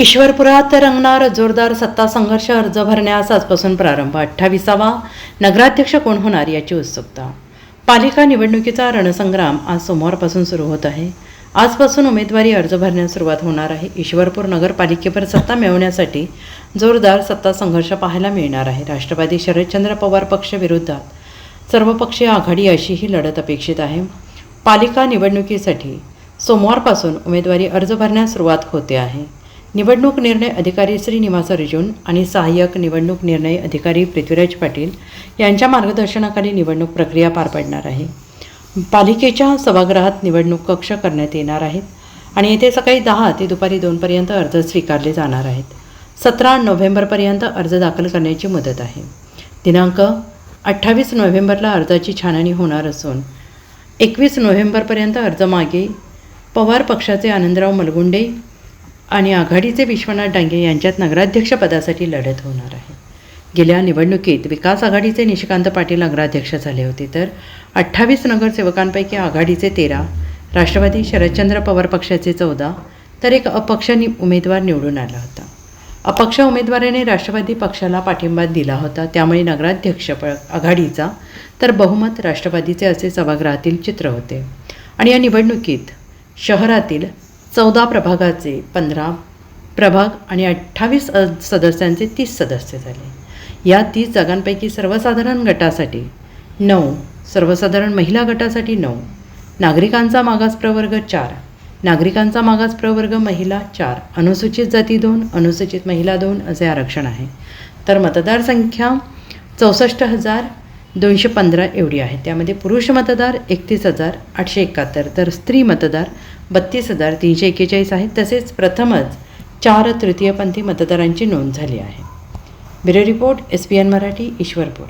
ईश्वरपुरात रंगणार जोरदार सत्ता संघर्ष अर्ज भरण्यास आजपासून प्रारंभ. अठ्ठावीसावा. नगराध्यक्ष कोण होणार याची उत्सुकता. पालिका निवडणुकीचा रणसंग्राम आज सोमवारपासून सुरू होत आहे. आजपासून उमेदवारी अर्ज भरण्यास सुरुवात होणार आहे. ईश्वरपूर नगरपालिकेवर सत्ता मिळवण्यासाठी जोरदार सत्ता संघर्ष पाहायला मिळणार आहे. राष्ट्रवादी शरदचंद्र पवार पक्ष विरोधात सर्वपक्षीय आघाडी अशी ही लढत अपेक्षित आहे. पालिका निवडणुकीसाठी सोमवारपासून उमेदवारी अर्ज भरण्यास सुरुवात होते आहे. निवडणूक निर्णय अधिकारी श्रीनिवास अर्जुन आणि सहाय्यक निवडणूक निर्णय अधिकारी पृथ्वीराज पाटील यांच्या मार्गदर्शनाखाली निवडणूक प्रक्रिया पार पडणार आहे. पालिकेच्या सभागृहात निवडणूक कक्ष करण्यात येणार आहेत आणि येथे सकाळी दहा ते दुपारी दोनपर्यंत अर्ज स्वीकारले जाणार आहेत. सतरा नोव्हेंबरपर्यंत अर्ज दाखल करण्याची मुदत आहे. दिनांक अठ्ठावीस नोव्हेंबरला अर्जाची छाननी होणार असून एकवीस नोव्हेंबरपर्यंत अर्ज मागे पवार पक्षाचे आनंदराव मलगुंडे आणि आघाडीचे विश्वनाथ डांगे यांच्यात नगराध्यक्षपदासाठी लढत होणार आहे. गेल्या निवडणुकीत विकास आघाडीचे निशिकांत पाटील नगराध्यक्ष झाले होते तर अठ्ठावीस नगरसेवकांपैकी आघाडीचे तेरा राष्ट्रवादी शरदचंद्र पवार पक्षाचे चौदा तर एक अपक्ष नि उमेदवार निवडून आला होता. अपक्ष उमेदवाराने राष्ट्रवादी पक्षाला पाठिंबा दिला होता त्यामुळे नगराध्यक्ष प आघाडीचा तर बहुमत राष्ट्रवादीचे असे सभागृहातील चित्र होते. आणि या निवडणुकीत शहरातील चौदा प्रभागाचे पंधरा प्रभाग आणि अठ्ठावीस सदस्यांचे तीस सदस्य झाले. या तीस जागांपैकी सर्वसाधारण गटासाठी नऊ सर्वसाधारण महिला गटासाठी नऊ नागरिकांचा मागास प्रवर्ग चार नागरिकांचा मागास प्रवर्ग महिला चार अनुसूचित जाती दोन अनुसूचित महिला दोन असे आरक्षण आहे. तर मतदारसंख्या चौसष्ट हजार दोनशे पंधरा एवढी आहे. त्यामध्ये पुरुष मतदार एकतीस हजार आठशे एकाहत्तर तर स्त्री मतदार बत्तीस हजार तीनशे एक्केचाळीस आहेत तसेच प्रथमच चार तृतीयपंथी मतदारांची नोंद झाली आहे. Bureau report S P N Marathi Ishwarpur.